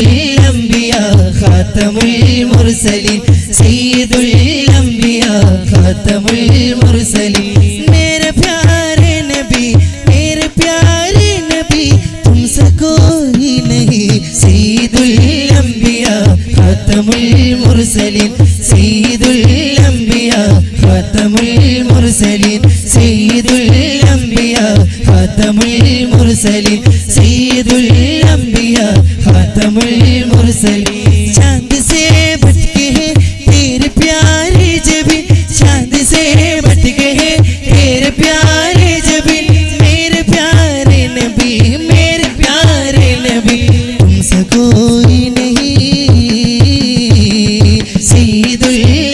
الأنبياء خاتم المرسلين سيد الأنبياء خاتم المرسلين میرے پیارے نبی میرے پیارے نبی تم سے کوئی نہیں سید الأنبياء خاتم المرسلين سيد الأنبياء ഖാത്തമുൽ മുർസലിൻ സയ്യിദുൽ അംബിയ. ഖാത്തമുൽ മുർസലിൻ സയ്യിദുൽ അംബിയ. ഖാത്തമുൽ മുർസലിൻ.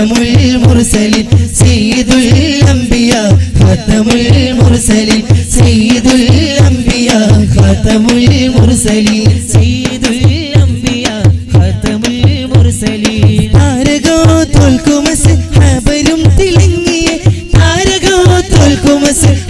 ഖത്തമുൽ മുർസലിൻ സീദുൽ അംബിയ. ഖത്തമുൽ മുർസലിൻ സീദുൽ അംബിയ. ഖത്തമുൽ മുർസലിൻ സീദുൽ അംബിയ. ഖത്തമുൽ മുർസലിൻ. താരകോ തോൽക്കുമസ് ഹബരും തിളങ്ങിയ. താരകോ തോൽക്കുമസ്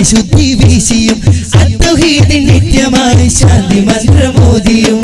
നിത്യശുദ്ധി വീശിയും അത്തൗഹീദിൻ നിത്യമായി ശാന്തി മന്ത്രമോദിയും